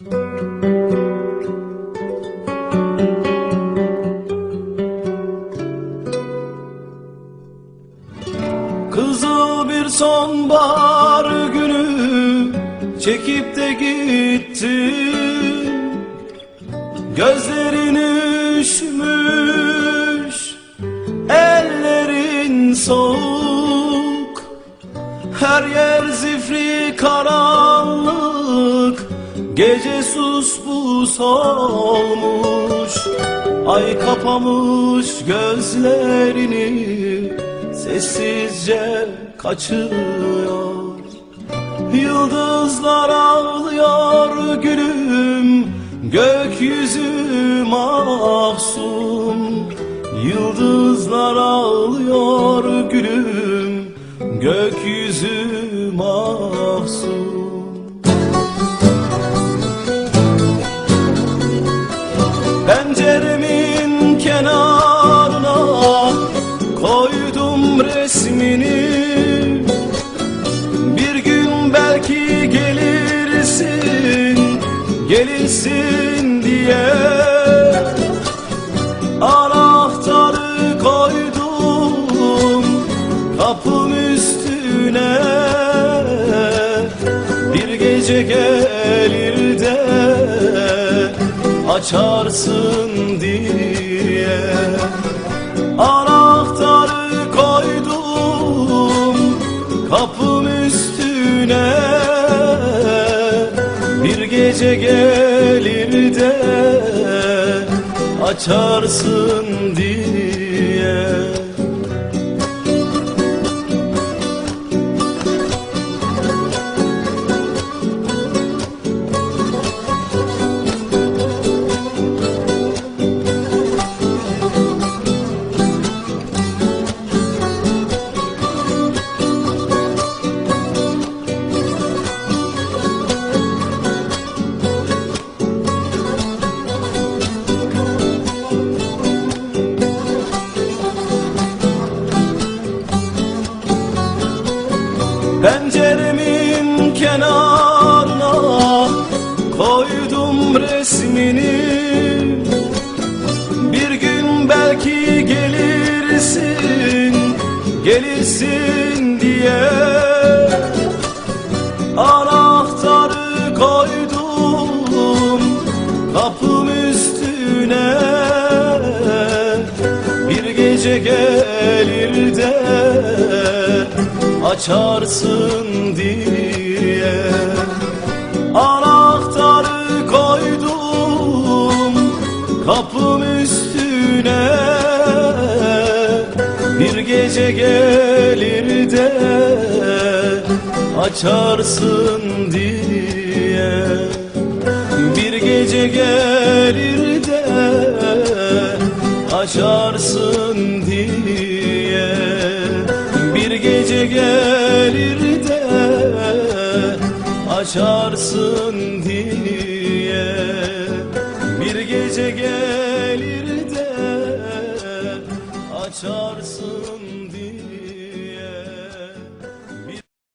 Kızıl bir sonbahar günü çekip de gittin. Gözlerin üşümüş, ellerin soğuk. Her yer zifri karanlık, gece sus pus olmuş Ay kapamış gözlerini sessizce kaçıyor Yıldızlar ağlıyor gülüm Gökyüzü mahzun. Yıldızlar ağlıyor gülüm Gökyüzü mahzun Penceremin kenarına koydum resmini. Bir gün belki gelirsin, gelirsin diye. Anahtarı koydum kapım üstüne. Bir gece de açarsın diye Anahtarı koydum kapım üstüne. Bir gece gelir de açarsın diye Penceremin kenarına koydum resmini. Bir gün belki gelirsin, gelirsin diye. Anahtarı koydum kapım üstüne. Bir gece gelir de açarsın diye Anahtarı koydum kapım üstüne Bir gece gelir de açarsın diye Bir gece gelir de açarsın diye gelir de açarsın diye Bir gece gelir de açarsın